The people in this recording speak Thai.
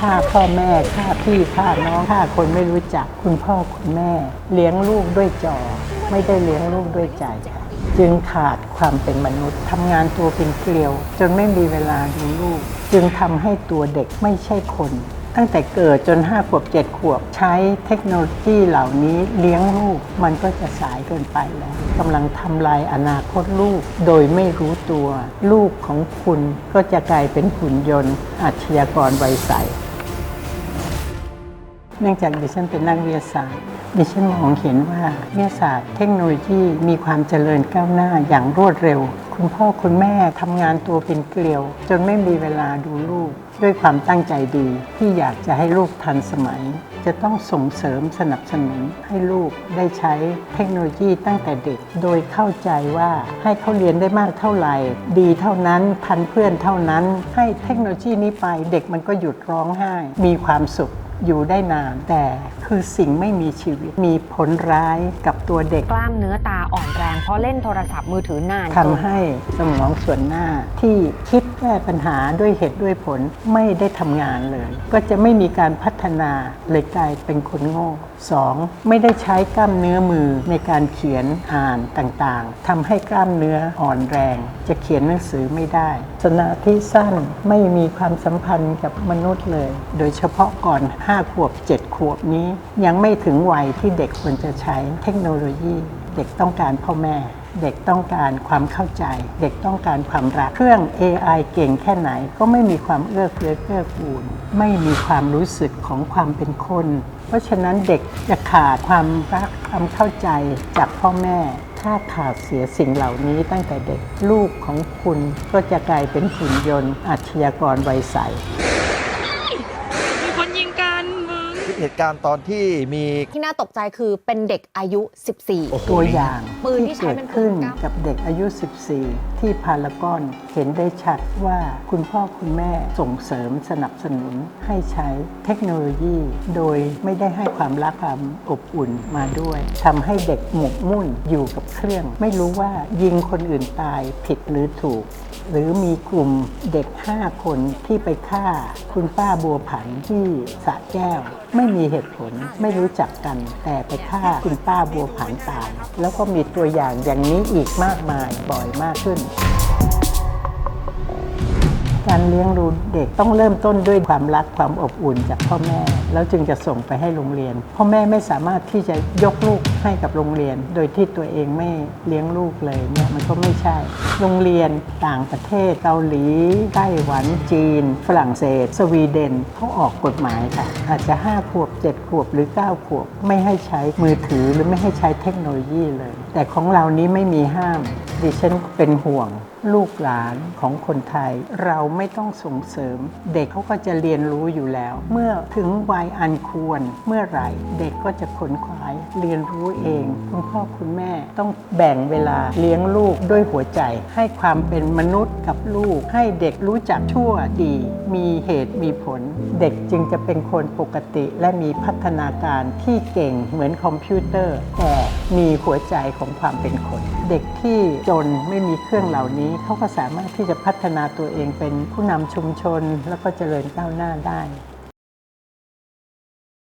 ฆ่าพ่อแม่ฆ่าพี่ฆ่าน้องฆ่าคนไม่รู้จักคุณพ่อคุณแม่ เลี้ยงลูกด้วยจอ ไม่ได้เลี้ยงลูกด้วยใจค่ะจึงขาดความเป็นมนุษย์ทำงานตัวเป็นเกลียว จนไม่มีเวลาดูลูก จึงทำให้ตัวเด็กไม่ใช่คน ตั้งแต่เกิดจน 5 ขวบ 7 ขวบ ใช้เทคโนโลยีเหล่านี้เลี้ยงลูก มันก็จะสายเกินไปแล้วกำลังทำลายอนาคตลูก โดยไม่รู้ตัว ลูกของคุณก็จะกลายเป็นหุ่นยนต์อาชญากรวัยใส เนื่องจากดิฉันเป็นนักวิทยาศาสตร์ ดิฉันมองเห็นว่าวิทยาศาสตร์เทคโนโลยีมีความเจริญก้าวหน้าอย่างรวดเร็ว คุณพ่อคุณแม่ทำงานตัวเป็นเกลียว จนไม่มีเวลาดูลูก ด้วยความตั้งใจดีที่อยากจะให้ลูกทันสมัย จะต้องส่งเสริมสนับสนุนให้ลูกได้ใช้เทคโนโลยีตั้งแต่เด็ก โดยเข้าใจว่าให้เขาเรียนได้มากเท่าไหร่ ดีเท่านั้นทันเพื่อนเท่านั้น ให้เทคโนโลยีนี้ไปเด็กมันก็หยุดร้องไห้ มีความสุข อยู่ได้นานแต่คือสิ่งไม่มีชีวิตมีผลร้ายกับตัวเด็กกล้ามเนื้อตา อ่อนแรง เพราะเล่นโทรศัพท์มือถือนานทำให้สมองส่วนหน้าที่คิดแก้ปัญหาด้วยเหตุด้วยผลไม่ได้ทำงานเลย ก็จะไม่มีการพัฒนาเลยกลายเป็นคนโง่ 2. ไม่ได้ใช้กล้ามเนื้อมือในการเขียนอ่านต่างๆทำให้กล้ามเนื้ออ่อนแรง จะเขียนหนังสือไม่ได้สมาธิสั้นไม่มีความสัมพันธ์กับมนุษย์เลย โดยเฉพาะก่อน 5 ขวบ 7 ขวบนี้ ยังไม่ถึงวัยที่เด็กควรจะใช้เทคโนโลยี เด็กต้องการพ่อแม่ เด็กต้องการความเข้าใจ เด็กต้องการความรัก เครื่อง AI เก่งแค่ไหนก็ไม่มีความเอื้อเฟื้อเกื้อกูล ไม่มีความรู้สึกของความเป็นคน เพราะฉะนั้นเด็กจะขาดความรักความเข้าใจจากพ่อแม่ ถ้าขาดเสียสิ่งเหล่านี้ตั้งแต่เด็กลูกของคุณก็จะกลายเป็นหุ่นยนต์อาชญากรวัยใส มีคนยิงกันมึง คลิป เหตุการณ์ตอนที่มีที่น่าตกใจคือเป็นเด็กอายุ 14โอ้โหตัวอย่างปืนที่ที่ใช้เกิดเป็นปืนขึ้นกล้ามกับเด็กอายุ 14 ที่พารากอนเห็นได้ชัดว่าคุณพ่อคุณแม่ส่งเสริมสนับสนุนให้ใช้เทคโนโลยี โดยไม่ได้ให้ความรักความอบอุ่นมาด้วยทำให้เด็กหมกมุ่นอยู่กับเครื่อง ไม่รู้ว่ายิงคนอื่นตายผิดหรือถูก หรือมีกลุ่มเด็ก 5 คนที่ไปฆ่า คุณป้าบัวผันที่สะแก้ว ไม่มีเหตุผลไม่รู้จักกัน แต่ไปฆ่าคุณป้าบัวผันตายแล้วก็มีตัวอย่างอย่างนี้อีกมากมายบ่อยมากขึ้น การเลี้ยงดูเด็กต้องเริ่มต้นด้วยความรักความอบอุ่นจากพ่อแม่ แล้วจึงจะส่งไปให้โรงเรียน พ่อแม่ไม่สามารถที่จะยกลูกให้กับโรงเรียน โดยที่ตัวเองไม่เลี้ยงลูกเลยเนี่ยมันก็ไม่ใช่ โรงเรียนต่างประเทศเกาหลีไต้หวันจีน ฝรั่งเศส สวีเดนเขาออกกฎหมายค่ะอาจจะ5ขวบ 7 ขวบหรือ 9 ขวบ ไม่ให้ใช้มือถือหรือไม่ให้ใช้เทคโนโลยีเลย แต่ของเรานี้ไม่มีห้าม ดิฉันเป็นห่วงลูกหลานของคนไทย เราไม่ต้องส่งเสริม เด็กเขาก็จะเรียนรู้อยู่แล้ว เมื่อถึงวัยอันควรเมื่อไหร่ เด็กก็จะขนขวายเรียนรู้เอง คุณพ่อคุณแม่ต้องแบ่งเวลาเลี้ยงลูกด้วยหัวใจ ให้ความเป็นมนุษย์กับลูก ให้เด็กรู้จักชั่วดี มีเหตุมีผล เด็กจึงจะเป็นคนปกติและมีพัฒนาการที่เก่งเหมือนคอมพิวเตอร์แต่ มีหัวใจของความเป็นคน เด็กที่จนไม่มีเครื่องเหล่านี้ เขาก็สามารถที่จะพัฒนาตัวเองเป็นผู้นำชุมชน แล้วก็เจริญก้าวหน้าได้